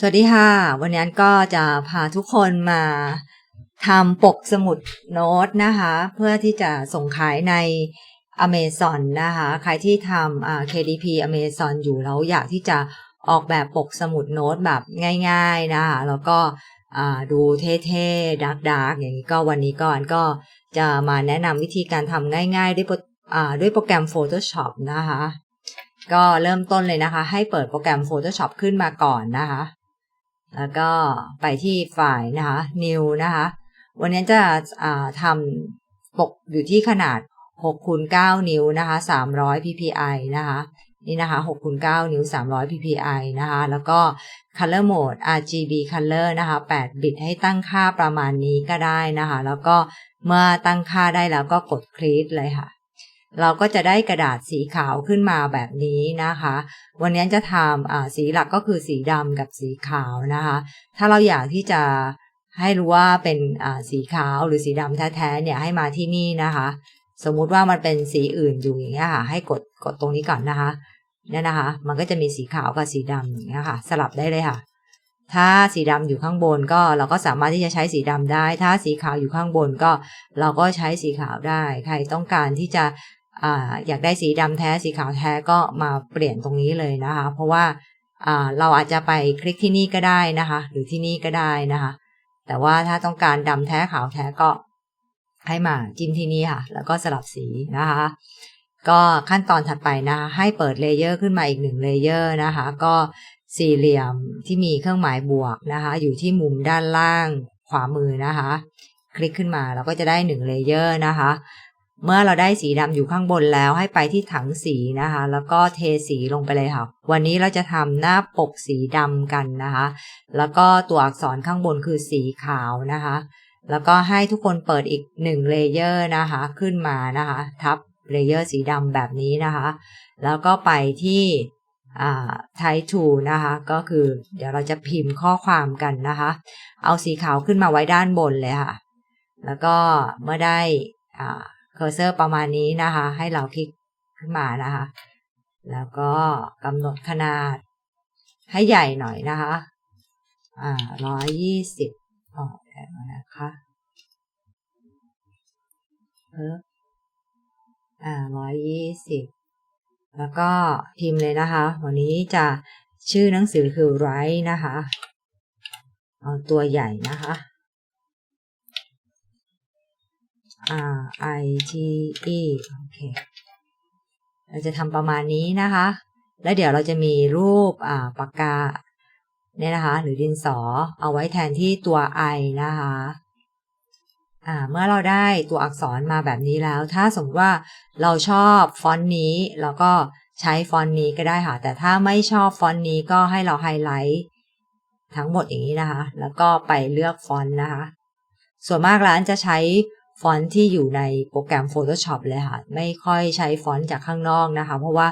สวัสดีค่ะ วันนี้ก็จะพาทุกคนมาทำปกสมุดโน้ตนะคะ เพื่อที่จะส่งขายใน Amazon นะคะ ใครที่ทำ KDP Amazon อยู่แล้วอยากที่จะออกแบบปกสมุดโน้ตแบบง่าย ๆนะคะ แล้วก็ดูเท่ๆดาร์กๆอย่างนี้ก็วันนี้ก่อนก็จะมาแนะนำวิธีการทำง่ายๆ ด้วยด้วยโปรแกรม Photoshop นะคะ ก็เริ่มต้นเลยนะคะ ให้เปิดโปรแกรม Photoshop ขึ้นมาก่อนนะคะ แล้วก็ไปที่ไฟล์นะคะ New นะคะ วันนี้จะทำปกอยู่ที่ขนาด6คูณ9นิ้วนะคะ 300 ppi นะคะ นี่นะคะ6คูณ9นิ้ว 300 ppi นะคะ แล้วก็ color mode RGB color นะคะ 8 บิตให้ตั้งค่าประมาณนี้ก็ได้นะคะ แล้วก็เมื่อตั้งค่าได้แล้วก็กด create เลยค่ะ เราก็จะได้กระดาษสีขาวขึ้นมาแบบนี้นะคะ วันนี้จะทำสีหลักก็คือสีดำกับสีขาวนะคะ ถ้าเราอยากที่จะให้รู้ว่าเป็นสีขาวหรือสีดำแท้ๆเนี่ยให้มาที่นี่นะคะ สมมุติว่ามันเป็นสีอื่นอยู่อย่างเงี้ยค่ะ ให้กดกดตรงนี้ก่อนนะคะเนี่ยนะคะ มันก็จะมีสีขาวกับสีดำอย่างเงี้ยค่ะ สลับได้เลยค่ะ ถ้าสีดำอยู่ข้างบนก็เราก็สามารถที่จะใช้สีดำได้ ถ้าสีขาวอยู่ข้างบนก็เราก็ใช้สีขาวได้ ใครต้องการที่จะ ออยากได้สีดำแท้สีขาวแท้ก็มาเปลี่ยนตรงนี้เลยนะคะ เพราะว่าอ่าเราอาจจะไปคลิกที่นี่ก็ได้นะคะ หรือที่นี่ก็ได้นะคะ แต่ว่าถ้าต้องการดำแท้ขาวแท้ก็ให้มาจิ้มที่นี่ค่ะ แล้วก็สลับสีนะคะ ก็ขั้นตอนถัดไปนะคะให้เปิดเลเยอร์ขึ้นมาอีกหนึ่งเลเยอร์นะคะ ก็สี่เหลี่ยมที่มีเครื่องหมายบวกนะคะ อยู่ที่มุมด้านล่างขวามือนะคะ คลิกขึ้นมาเราก็จะได้หนึ่งเลเยอร์นะคะ เมื่อเราได้สีดำอยู่ข้างบนแล้วให้ไปที่ถังสีนะคะ แล้วก็เทสีลงไปเลยค่ะ วันนี้เราจะทำหน้าปกสีดำกันนะคะ แล้วก็ตัวอักษรข้างบนคือสีขาวนะคะ แล้วก็ให้ทุกคนเปิดอีกหนึ่งเลเยอร์นะคะ ขึ้นมานะคะ ทับเลเยอร์สีดำแบบนี้นะคะ แล้วก็ไปที่อ่า type t นะคะ ก็คือเดี๋ยวเราจะพิมพ์ข้อความกันนะคะ เอาสีขาวขึ้นมาไว้ด้านบนเลยค่ะ แล้วก็เมื่อได้อ่า เคอร์เซอร์ประมาณนี้นะคะ ให้เราคลิกขึ้นมานะคะ แล้วก็กำหนดขนาดให้ใหญ่หน่อยนะคะ อ่าร้อยยี่สิบออกแล้วนะคะเพิ่มอ่าร้อยยี่สิบแล้วก็พิมพ์เลยนะคะ วันนี้จะชื่อหนังสือคือ write นะคะ เอาตัวใหญ่นะคะ R I T E โอเค เราจะทำประมาณนี้นะคะ แล้วเดี๋ยวเราจะมีรูปอ่าปากกาเนี่ยนะคะ หรือดินสอเอาไว้แทนที่ตัว I นะคะอ่าเมื่อเราได้ตัวอักษรมาแบบนี้แล้ว ถ้าสมมติว่าเราชอบฟอนต์นี้เราก็ใช้ฟอนต์นี้ก็ได้ค่ะ แต่ถ้าไม่ชอบฟอนต์นี้ก็ให้เราไฮไลท์ทั้งหมดอย่างนี้นะคะ แล้วก็ไปเลือกฟอนต์นะคะ ส่วนมากร้านจะใช้ ฟอนต์ที่อยู่ในโปรแกรม Photoshop เลยค่ะ ไม่ค่อยใช้ฟอนต์จากข้างนอกนะคะ เพราะว่า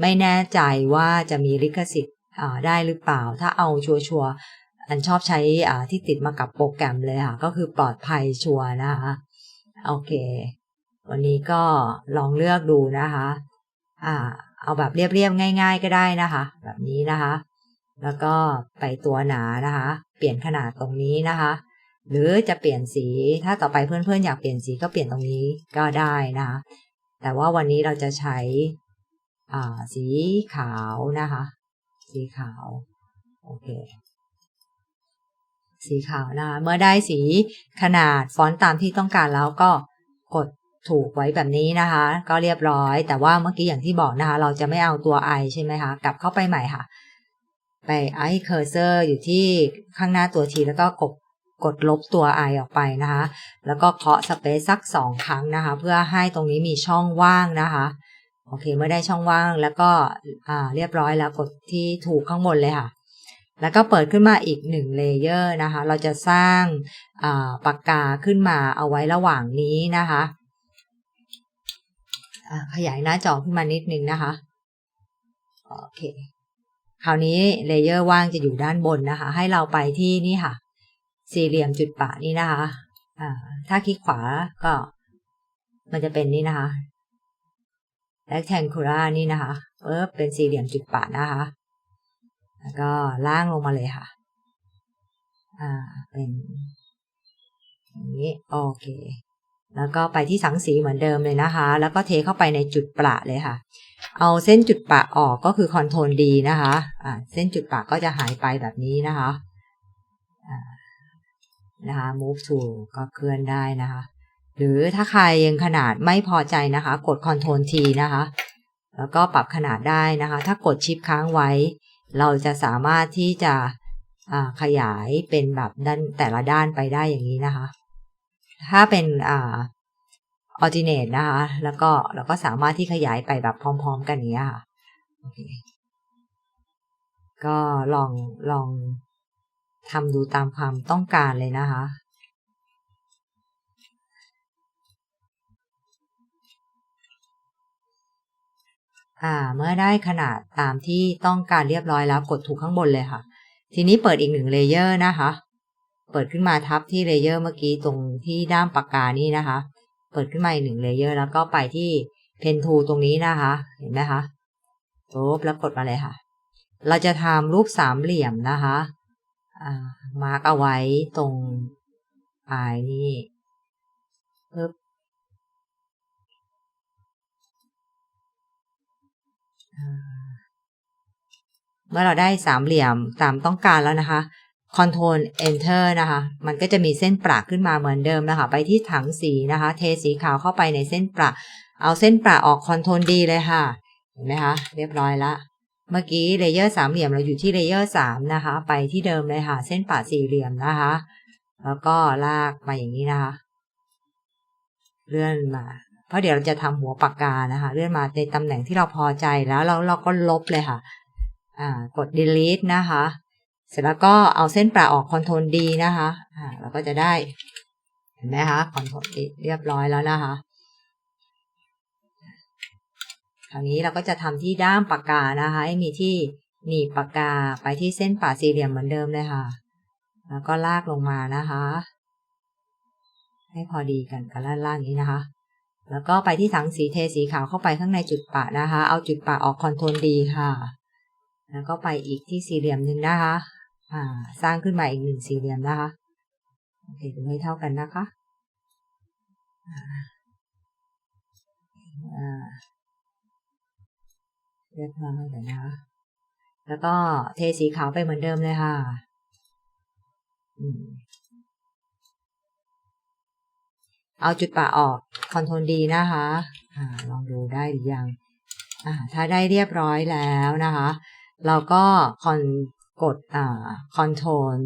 ไม่แน่ใจว่าจะมีลิขสิทธิ์ได้หรือเปล่า ถ้าเอาชัวร์อันชอบใช้ที่ติดมากับโปรแกรมเลยค่ะ ก็คือปลอดภัยชัวร์นะคะโอเค วันนี้ก็ลองเลือกดูนะคะอ่าเอาแบบเรียบๆง่าย ๆ ก็ได้นะคะ แบบนี้นะคะ แล้วก็ไปตัวหนานะคะ เปลี่ยนขนาดตรงนี้นะคะ หรือจะเปลี่ยนสีถ้าต่อไปเพื่อนๆ อยากเปลี่ยนสีก็เปลี่ยนตรงนี้ก็ได้นะคะแต่ว่าวันนี้เราจะใช้สีขาวนะคะ สีขาวโอเคสีขาวนะคะเมื่อได้สีขนาดฟอนต์ตามที่ต้องการแล้วก็กดถูกไว้แบบนี้นะคะ ก็เรียบร้อย แต่ว่าเมื่อกี้อย่างที่บอกนะคะ เราจะไม่เอาตัว i ใช่ไหมคะกลับเข้าไปใหม่ค่ะ ไป i cursor อยู่ที่ข้างหน้าตัว t แล้วก็กด กดลบตัว i ออกไปนะคะ แล้วก็เคาะ space สักสองครั้งนะคะ เพื่อให้ตรงนี้มีช่องว่างนะคะ โอเค เมื่อได้ช่องว่างแล้วก็เรียบร้อยแล้วกดที่ถูกข้างบนเลยค่ะ แล้วก็เปิดขึ้นมาอีกหนึ่งเลเยอร์นะคะ เราจะสร้างปากกาขึ้นมาเอาไว้ระหว่างนี้นะคะ ขยายหน้าจอขึ้นมานิดนึงนะคะ โอเค คราวนี้เลเยอร์ว่างจะอยู่ด้านบนนะคะ ให้เราไปที่นี่ค่ะ สี่เหลี่ยมจุดปะนี่นะคะถ้าคลิกขวาก็ มันจะเป็นนี่นะคะ rectangular นี่นะคะเออเป็นสี่เหลี่ยมจุดปะนะคะ แล้วก็ล่างลงมาเลยค่ะ อ่า เป็นอย่างนี้โอเค แล้วก็ไปที่สังสีเหมือนเดิมเลยนะคะ แล้วก็เทเข้าไปในจุดประเลยค่ะ เอาเส้นจุดประออกก็คือคอนโทรลดีนะคะ อ่า เส้นจุดประก็จะหายไปแบบนี้นะคะ นะคะ move to ก็เคลื่อนได้นะคะ หรือถ้าใครยังขนาดไม่พอใจนะคะ กด Ctrl T นะคะ แล้วก็ปรับขนาดได้นะคะ ถ้ากดชิปค้างไว้ เราจะสามารถที่จะขยายเป็นแบบด้านแต่ละด้านไปได้อย่างนี้นะคะ ถ้าเป็นอ่า alternate นะคะ แล้วก็เราก็สามารถที่ขยายไปแบบพร้อม ๆ กันอย่างนี้ค่ะ ก็ลองลอง ทำดูตามความต้องการเลยนะคะอ่าเมื่อได้ขนาดตามที่ต้องการเรียบร้อยแล้วกดถูกข้างบนเลยค่ะ ทีนี้เปิดอีกหนึ่งเลเยอร์นะคะ เปิดขึ้นมาทับที่เลเยอร์เมื่อกี้ตรงที่ด้ามปากกานี่นะคะ เปิดขึ้นมาอีกหนึ่งเลเยอร์แล้วก็ไปที่เพนทูตรงนี้นะคะ เห็นไหมคะปุ๊บแล้วกดมาเลยค่ะ เราจะทำรูปสามเหลี่ยมนะคะ มาร์กเอาไว้ตรงปลายนี่ปึ๊บเมื่อเราได้สามเหลี่ยมตามต้องการแล้วนะคะ Ctrl Enter นะคะ มันก็จะมีเส้นประขึ้นมาเหมือนเดิมนะคะ ไปที่ถังสีนะคะ เทสีขาวเข้าไปในเส้นประ เอาเส้นประออก Ctrl D เลยค่ะ เห็นไหมคะ เรียบร้อยละ เมื่อกี้เลเยอร์สามเหลี่ยมเราอยู่ที่เลเยอร์สามนะคะ ไปที่เดิมเลยค่ะ เส้นปะสี่เหลี่ยมนะคะ แล้วก็ลากมาอย่างนี้นะคะ เลื่อนมา เพราะเดี๋ยวเราจะทำหัวปากกานะคะ เลื่อนมาในตำแหน่งที่เราพอใจแล้วเราเราก็ลบเลยค่ะ อ่ากด delete นะคะ เสร็จแล้วก็เอาเส้นปลาออก Ctrl D นะคะ อ่าเราก็จะได้ เห็นไหมคะ Ctrl D เรียบร้อยแล้วนะคะ คราวนี้เราก็จะทำที่ด้ามปากกานะคะให้มีที่หนีบปากกาไปที่เส้นป่าสี่เหลี่ยมเหมือนเดิมเลยค่ะ แล้วก็ลากลงมานะคะ ให้พอดีกันกับด้านล่างนี้นะคะ แล้วก็ไปที่ถังสีเทสีขาวเข้าไปข้างในจุดปะนะคะ เอาจุดปะออกคอนโทรลดีค่ะ แล้วก็ไปอีกที่สี่เหลี่ยมหนึ่งนะคะ อ่า สร้างขึ้นมาอีกหนึ่งสี่เหลี่ยมนะคะโอเคดูให้เท่ากันนะคะอ่า เรียบร้อยเลยนะคะแล้วก็เทสีขาวไปเหมือนเดิมเลยค่ะเอาจุดป่าออกคอนโทรลดีนะคะอ่าลองดูได้หรือยังอ่าถ้าได้เรียบร้อยแล้วนะคะ เราก็คอนกดอ่าคอนโทรล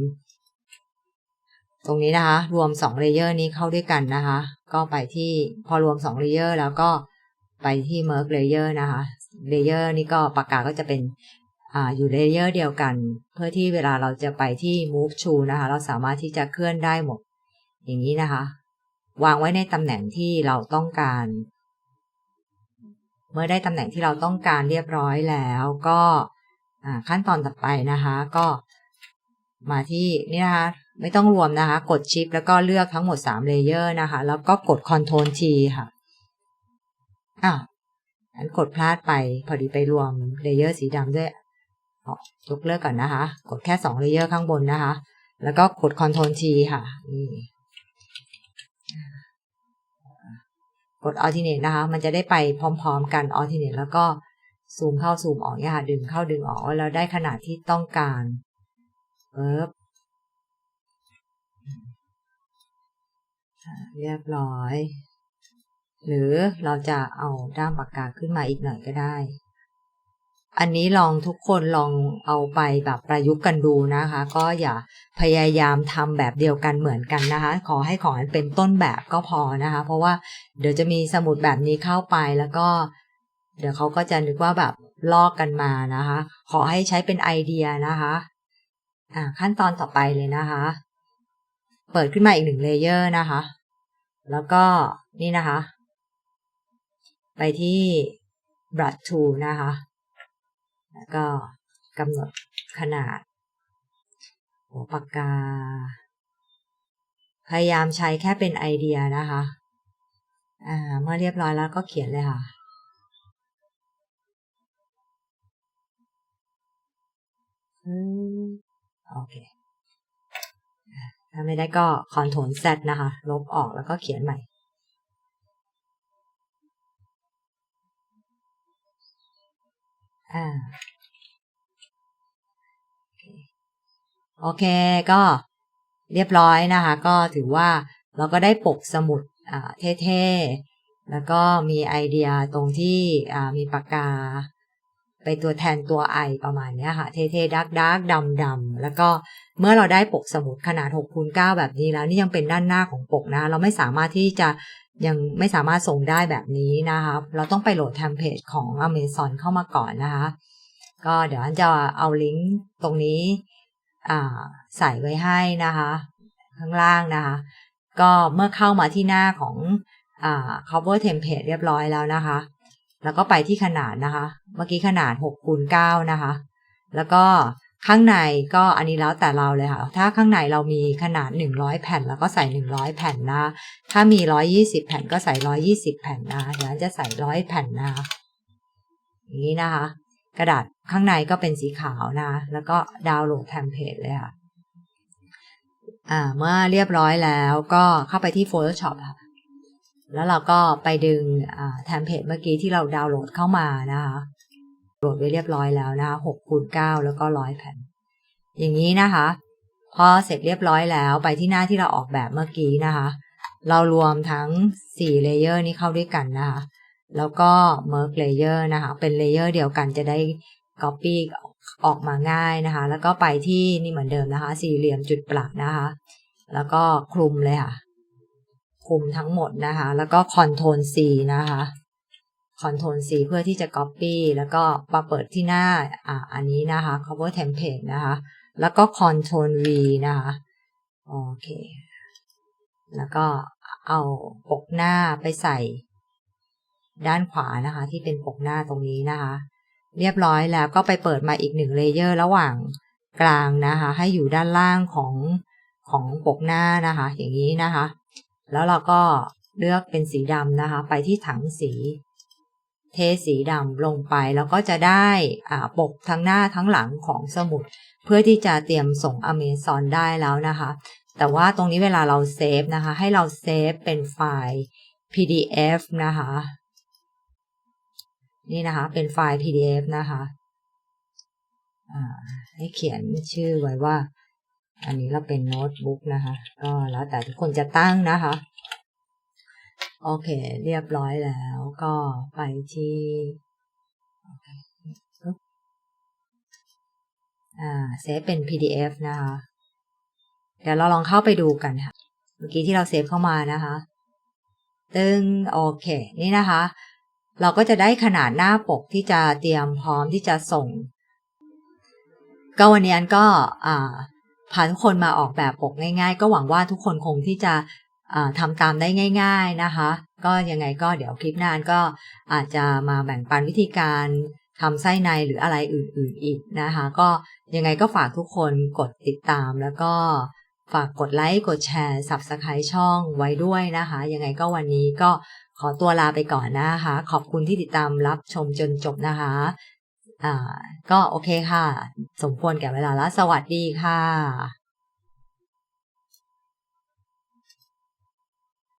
ตรงนี้นะคะ รวม2เลเยอร์นี้เข้าด้วยกันนะคะ ก็ไปที่พอรวม2เลเยอร์แล้วก็ไปที่ merge layer นะคะ เลเยอร์นี่ก็ปากกาก็จะเป็นอ่าอยู่เลเยอร์เดียวกัน เพื่อที่เวลาเราจะไปที่ move to นะคะ เราสามารถที่จะเคลื่อนได้หมด อย่างนี้นะคะ วางไว้ในตำแหน่งที่เราต้องการ เมื่อได้ตำแหน่งที่เราต้องการเรียบร้อยแล้วก็ขั้นตอนต่อไปนะคะก็มาที่นี่นะคะ ไม่ต้องรวมนะคะ กดชิปแล้วก็เลือกทั้งหมด3เลเยอร์นะคะ แล้วก็กด Ctrl T ค่ะอ่า อันกดพลาดไปพอดีไปรวมเลเยอร์สีดำด้วยยกเลิกก่อนนะคะ กดแค่2เลเยอร์ข้างบนนะคะ แล้วก็กด Ctrl T ค่ะนี่กด alternate นะคะ มันจะได้ไปพร้อมๆกัน alternate แล้วก็ซูมเข้าซูมออกเนี่ยค่ะ ดึงเข้าดึงออก แล้วได้ขนาดที่ต้องการเอิบเรียบร้อย หรือเราจะเอาด้ามปากกาขึ้นมาอีกหน่อยก็ได้ อันนี้ลองทุกคนลองเอาไปแบบประยุกต์กันดูนะคะ ก็อย่าพยายามทำแบบเดียวกันเหมือนกันนะคะ ขอให้ของอันเป็นต้นแบบก็พอนะคะ เพราะว่าเดี๋ยวจะมีสมุดแบบนี้เข้าไปแล้วก็ เดี๋ยวเขาก็จะนึกว่าแบบลอกกันมานะคะ ขอให้ใช้เป็นไอเดียนะคะอ่าขั้นตอนต่อไปเลยนะคะ เปิดขึ้นมาอีกหนึ่งเลเยอร์นะคะ แล้วก็นี่นะคะ ไปที่ brush tool นะคะ แล้วก็กำหนดขนาดหัวปากกา พยายามใช้แค่เป็นไอเดียนะคะ อ่า เมื่อเรียบร้อยแล้วก็เขียนเลยค่ะโอเค ถ้าไม่ได้ก็ Ctrl Z นะคะ ลบออกแล้วก็เขียนใหม่ อ่าโอเคก็เรียบร้อยนะคะ ก็ถือว่าเราก็ได้ปกสมุดอ่าเท่ๆ แล้วก็มีไอเดียตรงที่มีปากกา ไปตัวแทนตัวไอประมาณนี้ค่ะ เท่ๆดักดักดำดำแล้วก็เมื่อเราได้ปกสมุดขนาด6คูณ9แบบนี้แล้วนี่ยังเป็นด้านหน้าของปกนะ เราไม่สามารถที่จะยังไม่สามารถส่งได้แบบนี้นะคะ เราต้องไปโหลดเทมเพลตของ Amazon เข้ามาก่อนนะคะ ก็เดี๋ยวอันจะเอาลิงก์ตรงนี้ใส่ไว้ให้นะคะ ข้างล่างนะคะ ก็เมื่อเข้ามาที่หน้าของอ cover template เรียบร้อยแล้วนะคะ แล้วก็ไปที่ขนาดนะคะ เมื่อกี้ขนาด6คูณ9นะคะ แล้วก็ข้างในก็อันนี้แล้วแต่เราเลยค่ะ ถ้าข้างในเรามีขนาด 100 แผ่น แล้วก็ใส่ 100 แผ่นนะ ถ้ามี 120 แผ่นก็ใส่ 120 แผ่นนะเดี๋ยวจะใส่ 100 แผ่นนะคะอย่างนี้นะคะ กระดาษข้างในก็เป็นสีขาวนะ แล้วก็ดาวน์โหลดเทมเพลตเลยค่ะ อ่า เมื่อเรียบร้อยแล้วก็เข้าไปที่ Photoshop ค่ะ แล้วเราก็ไปดึงอ่าเทมเพลตเมื่อกี้ที่เราดาวน์โหลดเข้ามานะคะโหลดไว้เรียบร้อยแล้วนะคะ6คูณ9แล้วก็ร้อยแผ่น อย่างนี้นะคะ พอเสร็จเรียบร้อยแล้วไปที่หน้าที่เราออกแบบเมื่อกี้นะคะ เรารวมทั้ง4เลเยอร์นี้เข้าด้วยกันนะคะ แล้วก็ merge layer นะคะ เป็นเลเยอร์เดียวกันจะได้ copy ออกมาง่ายนะคะ แล้วก็ไปที่นี่เหมือนเดิมนะคะ สี่เหลี่ยมจุดประนะคะ แล้วก็คลุมเลยค่ะ คุมทั้งหมดนะคะ แล้วก็ Ctrl C นะคะ Ctrl C เพื่อที่จะ copy แล้วก็มาเปิดที่หน้าอ่าอันนี้นะคะ cover template นะคะ แล้วก็ Ctrl V นะคะโอเค แล้วก็เอาปกหน้าไปใส่ ด้านขวานะคะ ที่เป็นปกหน้าตรงนี้นะคะ เรียบร้อยแล้วก็ไปเปิดมาอีกหนึ่งเลเยอร์ระหว่างกลางนะคะ ให้อยู่ด้านล่างของของปกหน้านะคะ อย่างนี้นะคะ แล้วเราก็เลือกเป็นสีดำนะคะ ไปที่ถังสี เทสีดำลงไปแล้วก็จะได้ปกทั้งหน้าทั้งหลังของสมุด เพื่อที่จะเตรียมส่ง Amazon ได้แล้วนะคะ แต่ว่าตรงนี้เวลาเราเซฟนะคะ ให้เราเซฟเป็นไฟล์ PDF นะคะ นี่นะคะ เป็นไฟล์ PDF นะคะให้เขียนชื่อไว้ว่า อันนี้เราเป็นโน้ตบุ๊กนะคะ ก็แล้วแต่ทุกคนจะตั้งนะคะ โอเค เรียบร้อยแล้วก็ไปที่อ่าเซฟเป็น PDF นะคะ เดี๋ยวเราลองเข้าไปดูกันค่ะ เมื่อกี้ที่เราเซฟเข้ามานะคะ ตึงโอเค นี่นะคะ เราก็จะได้ขนาดหน้าปกที่จะเตรียมพร้อมที่จะส่ง ก็วันนี้อันก็ พาทุกคนมาออกแบบปกง่าย ๆ ก็หวังว่าทุกคนคงที่จะทำตามได้ง่าย ๆนะคะ ก็ยังไงก็เดี๋ยวคลิปหน้าก็อาจจะมาแบ่งปันวิธีการทำไส้ในหรืออะไรอื่น ๆอีกนะคะ ก็ยังไงก็ฝากทุกคนกดติดตามแล้วก็ฝากกดไลค์กดแชร์ Subscribe ช่องไว้ด้วยนะคะ ยังไงก็วันนี้ก็ขอตัวลาไปก่อนนะคะ ขอบคุณที่ติดตามรับชมจนจบนะคะ อ่า ก็โอเคค่ะ สมควรแก่เวลาแล้ว สวัสดีค่ะ